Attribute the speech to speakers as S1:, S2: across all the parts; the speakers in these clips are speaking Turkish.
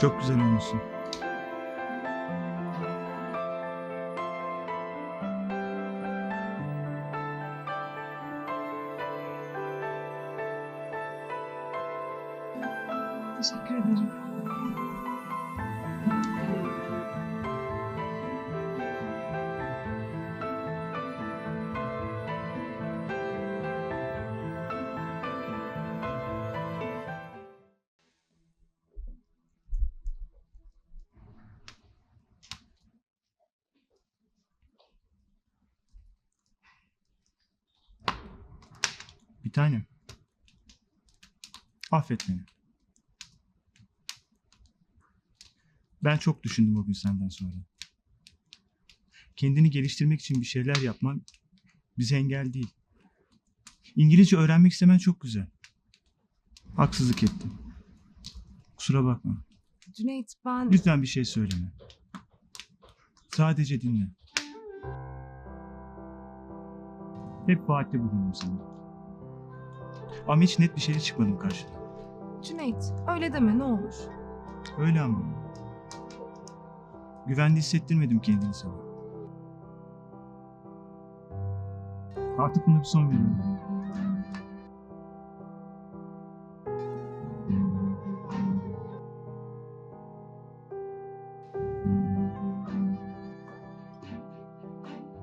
S1: Çok güzel olmuşsun.
S2: Teşekkür ederim.
S1: Bir tanem. Affet beni. Ben çok düşündüm o gün senden sonra. Kendini geliştirmek için bir şeyler yapman bize engel değil. İngilizce öğrenmek istemen çok güzel. Haksızlık ettim. Kusura bakma.
S2: Cüneyt ben...
S1: Lütfen bir şey söyleme. Sadece dinle. Hep vaatte bulundum sana. Ama hiç net bir şeyle çıkmadım karşına.
S2: Cüneyt öyle deme ne olur.
S1: Öyle ama. Güvende hissettirmedim kendini sana. Artık buna bir son veriyorum.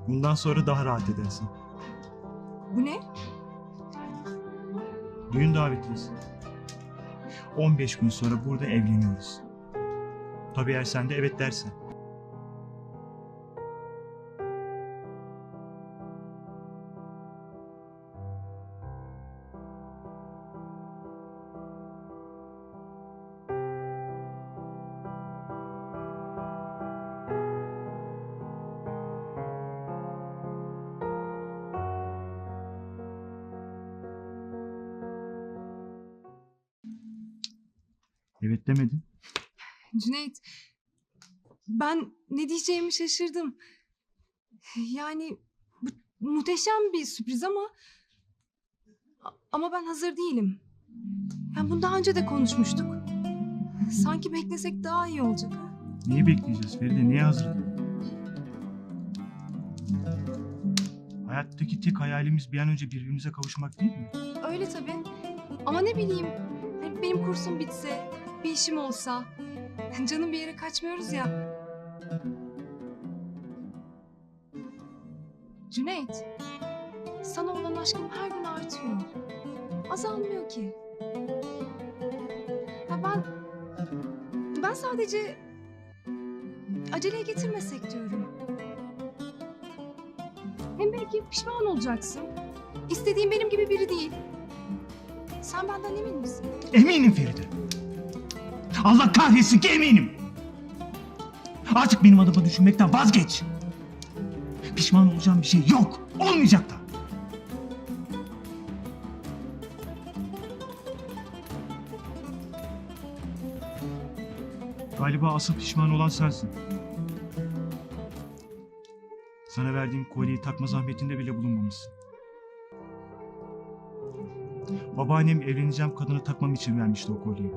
S1: Bundan sonra daha rahat edersin.
S2: Bu ne?
S1: Düğün davetliyiz. 15 gün sonra burada evleniyoruz. Tabii eğer sen de evet dersen. Evet demedin.
S2: Cüneyt ben ne diyeceğimi şaşırdım. Yani bu muhteşem bir sürpriz ama ama ben hazır değilim. Yani bunu daha önce de konuşmuştuk. Sanki beklesek daha iyi olacak. ha?
S1: Neyi bekleyeceğiz Feride? Neye hazır? Hayattaki tek hayalimiz bir an önce birbirimize kavuşmak değil mi?
S2: Öyle tabii. Ama ne bileyim benim kursum bitse, bir işim olsa. Canım bir yere kaçmıyoruz ya. Cüneyt, sana olan aşkım her gün artıyor. Azalmıyor ki. Ya ben, ben sadece aceleye getirmesek diyorum. Hem belki pişman olacaksın. İstediğin benim gibi biri değil. Sen benden emin misin?
S1: Eminim Feride. Allah kahretsin ki eminim. Artık benim adıma düşünmekten vazgeç. Pişman olacağım bir şey yok. Olmayacak da. Galiba asıl pişman olan sensin. Sana verdiğim kolyeyi takma zahmetinde bile bulunmamışsın. Babaannem evleneceğim kadını takmam için vermişti o kolyeyi.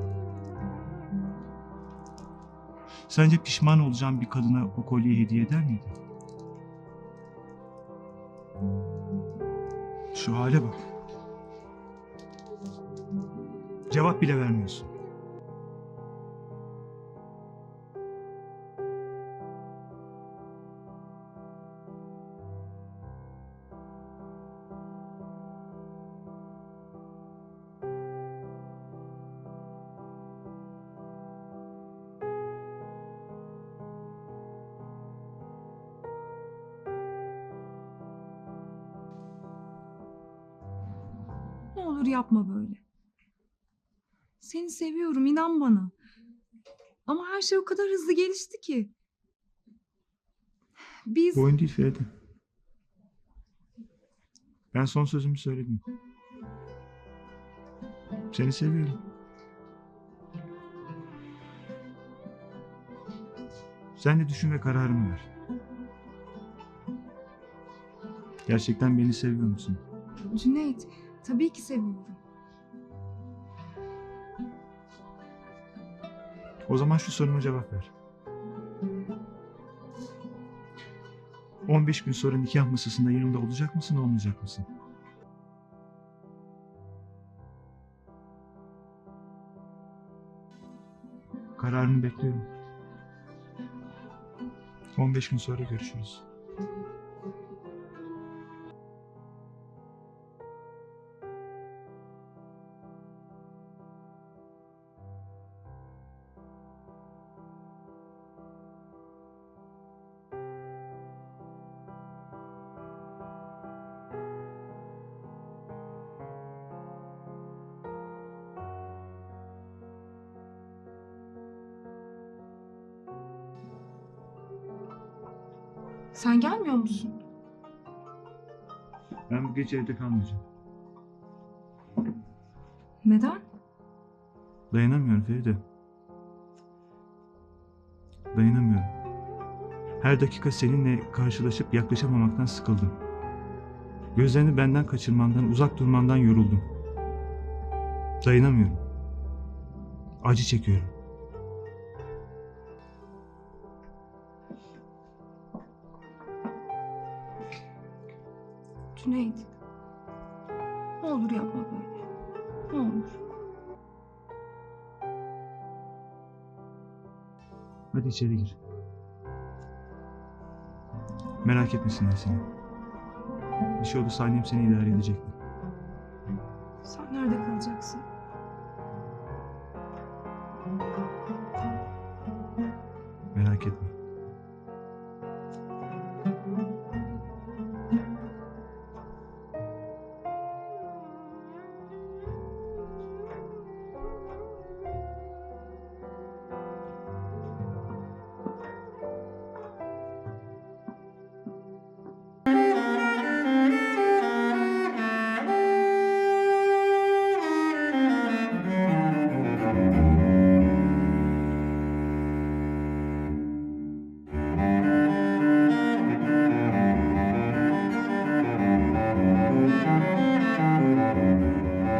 S1: Sence pişman olacağım bir kadına o kolyeyi hediye eder miydi? Şu hale bak. Cevap bile vermiyorsun.
S2: Olur yapma böyle. Seni seviyorum inan bana. Ama her şey o kadar hızlı gelişti ki. Biz
S1: Bu oyun değil Feride. Ben son sözümü söyledim. Seni seviyorum. Sen de düşün ve kararını ver. Gerçekten beni seviyor musun?
S2: Cüneyt tabii ki seviyorum.
S1: O zaman şu soruma cevap ver. 15 gün sonra nikah masasında yanımda olacak mısın, olmayacak mısın? Kararını bekliyorum. 15 gün sonra görüşürüz.
S2: Sen gelmiyor musun?
S1: Ben bu gece evde kalmayacağım.
S2: Neden?
S1: Dayanamıyorum Feride. Dayanamıyorum. Her dakika seninle karşılaşıp yaklaşamamaktan sıkıldım. Gözlerini benden kaçırmandan, uzak durmandan yoruldum. Dayanamıyorum. Acı çekiyorum.
S2: Cüneyt. Ne olur yapma böyle. Ne olur.
S1: Hadi içeri gir. Merak etmesinler seni. Bir şey olursa annem seni idare edecektir.
S2: Sen nerede kalacaksın?
S1: Merak etme.